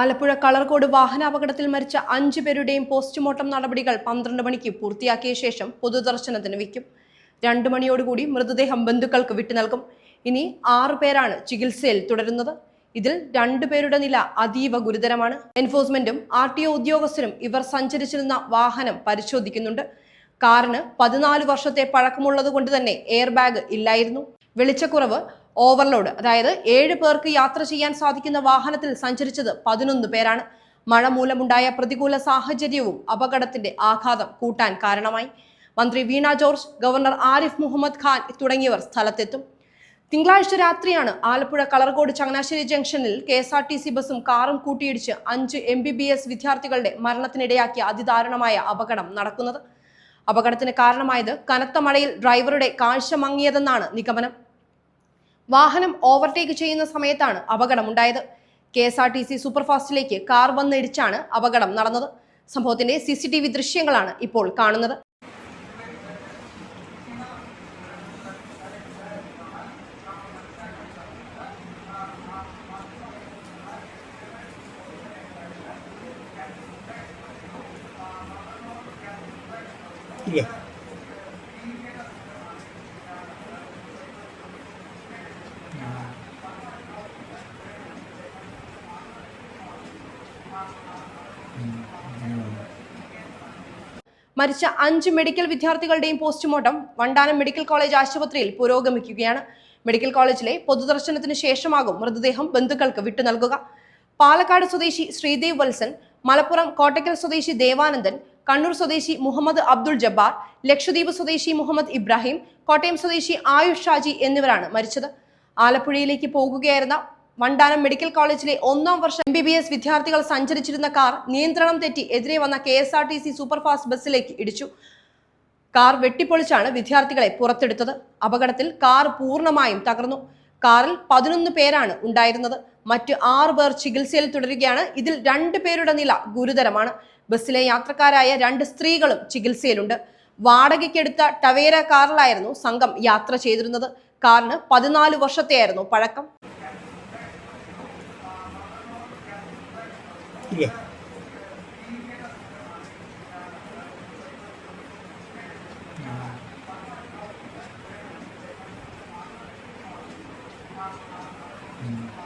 ആലപ്പുഴ കളർകോട് വാഹനാപകടത്തിൽ മരിച്ച അഞ്ചു പേരുടെയും പോസ്റ്റ്മോർട്ടം നടപടികൾ പന്ത്രണ്ട് മണിക്ക് പൂർത്തിയാക്കിയ ശേഷം പൊതുദർശനത്തിന് വയ്ക്കും. രണ്ടു മണിയോടുകൂടി മൃതദേഹം ബന്ധുക്കൾക്ക് വിട്ടു നൽകും. ഇനി ആറു പേരാണ് ചികിത്സയിൽ തുടരുന്നത്. ഇതിൽ രണ്ടു പേരുടെ നില അതീവ ഗുരുതരമാണ്. എൻഫോഴ്സ്മെന്റും ആർ ടി ഒ ഉദ്യോഗസ്ഥരും ഇവർ സഞ്ചരിച്ചിരുന്ന വാഹനം പരിശോധിക്കുന്നുണ്ട്. കാറിന് പതിനാല് വർഷത്തെ പഴക്കമുള്ളത് കൊണ്ട് തന്നെ എയർ ബാഗ് ഇല്ലായിരുന്നു. വെളിച്ചക്കുറവ് ഓവർലോഡ്. അതായത് ഏഴ് പേർക്ക് യാത്ര ചെയ്യാൻ സാധിക്കുന്ന വാഹനത്തിൽ സഞ്ചരിച്ചത് പതിനൊന്ന് പേരാണ്. മഴ മൂലമുണ്ടായ പ്രതികൂല സാഹചര്യവും അപകടത്തിന്റെ ആഘാതം കൂട്ടാൻ കാരണമായി. മന്ത്രി വീണ ജോർജ് ഗവർണർ ആരിഫ് മുഹമ്മദ് ഖാൻ തുടങ്ങിയവർ സ്ഥലത്തെത്തും. തിങ്കളാഴ്ച രാത്രിയാണ് ആലപ്പുഴ കളർകോട് ചങ്ങനാശ്ശേരി ജംഗ്ഷനിൽ K S R T C ബസും കാറും കൂട്ടിയിടിച്ച് അഞ്ച് എം ബി ബി എസ് വിദ്യാർത്ഥികളുടെ മരണത്തിനിടയാക്കിയ അതിദാരുണമായ അപകടം നടക്കുന്നത്. അപകടത്തിന് കാരണമായത് കനത്ത മഴയിൽ ഡ്രൈവറുടെ കാഴ്ച മങ്ങിയതെന്നാണ് നിഗമനം. വാഹനം ഓവർടേക്ക് ചെയ്യുന്ന സമയത്താണ് അപകടമുണ്ടായത്. K S R T C സൂപ്പർഫാസ്റ്റിലേക്ക് car വന്നിടിച്ചാണ് അപകടം നടന്നത്. സംഭവത്തിന്റെ സി സി ടി വി ദൃശ്യങ്ങളാണ് ഇപ്പോൾ കാണുന്നത്. ഇല്ലേ. മരിച്ച അഞ്ച് മെഡിക്കൽ വിദ്യാർത്ഥികളുടെയും പോസ്റ്റ്മോർട്ടം വണ്ടാനം മെഡിക്കൽ കോളേജ് ആശുപത്രിയിൽ പുരോഗമിക്കുകയാണ്. മെഡിക്കൽ കോളേജിലെ പൊതുദർശനത്തിന് ശേഷമാകും മൃതദേഹം ബന്ധുക്കൾക്ക് വിട്ടു നൽകുക. പാലക്കാട് സ്വദേശി ശ്രീദേവ് വത്സൻ മലപ്പുറം കോട്ടയ്ക്കൽ സ്വദേശി ദേവാനന്ദൻ കണ്ണൂർ സ്വദേശി മുഹമ്മദ് അബ്ദുൾ ജബ്ബാർ ലക്ഷദ്വീപ് സ്വദേശി മുഹമ്മദ് ഇബ്രാഹിം കോട്ടയം സ്വദേശി ആയുഷ് ഷാജി എന്നിവരാണ് മരിച്ചത്. ആലപ്പുഴയിലേക്ക് പോകുകയായിരുന്ന വണ്ടാനം മെഡിക്കൽ കോളേജിലെ ഒന്നാം വർഷ എം ബി ബി എസ് വിദ്യാർത്ഥികൾ സഞ്ചരിച്ചിരുന്ന കാർ നിയന്ത്രണം തെറ്റി എതിരെ വന്ന K S R T C superfast ബസ്സിലേക്ക് ഇടിച്ചു. കാർ വെട്ടിപ്പൊളിച്ചാണ് വിദ്യാർത്ഥികളെ പുറത്തെടുത്തത്. അപകടത്തിൽ കാർ പൂർണമായും തകർന്നു. കാറിൽ പതിനൊന്ന് പേരാണ് ഉണ്ടായിരുന്നത്. മറ്റ് ആറ് പേർ ചികിത്സയിൽ തുടരുകയാണ്. ഇതിൽ രണ്ട് പേരുടെ നില ഗുരുതരമാണ്. ബസ്സിലെ യാത്രക്കാരായ രണ്ട് സ്ത്രീകളും ചികിത്സയിലുണ്ട്. വാടകയ്ക്കെടുത്ത ടവേര കാറിലായിരുന്നു സംഘം യാത്ര ചെയ്തിരുന്നത്. കാറിന് പതിനാല് വർഷത്തെയായിരുന്നു പഴക്കം. Kìa. Mm-hmm. Ừ.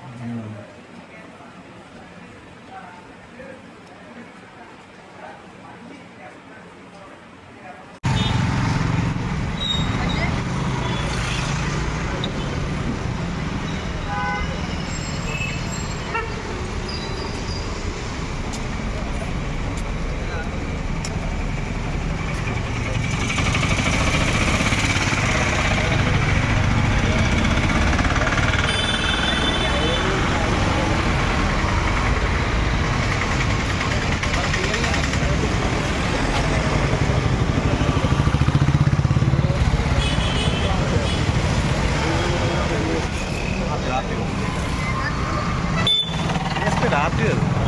കിട്ടുകയാണ്